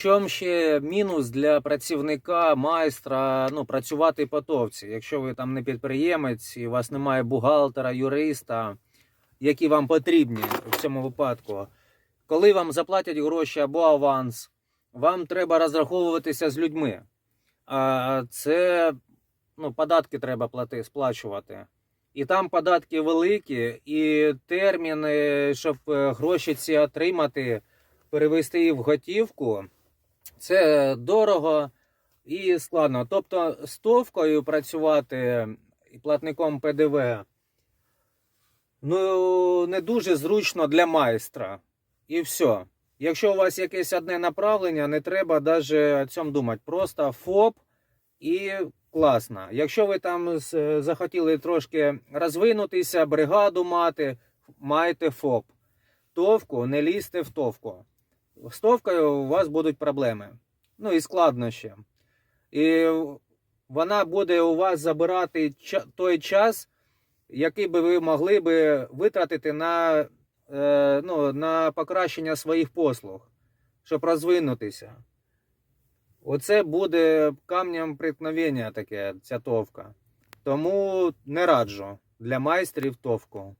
чому ще мінус для працівника, майстра, ну, працювати по товці? Якщо ви там не підприємець і у вас немає бухгалтера, юриста, які вам потрібні в цьому випадку, коли вам заплатять гроші або аванс, вам треба розраховуватися з людьми. А це ну, податки треба плати, сплачувати. І там податки великі, і терміни, щоб е, гроші ці отримати, перевести їх в готівку, це дорого і складно. Тобто з товкою працювати і платником ПДВ ну, не дуже зручно для майстра. І все. Якщо у вас якесь одне направлення, не треба навіть о цьому думати. Просто ФОП і класно. Якщо ви там захотіли трошки розвинутися, бригаду мати, майте ФОП. Товку, не лізьте в товку. З товкою у вас будуть проблеми. Ну і складнощі. І вона буде у вас забирати той час, який би ви могли би витратити на, е, ну, на покращення своїх послуг, щоб розвинутися. Оце буде камнем приткновення таке, ця товка. Тому не раджу для майстрів товку.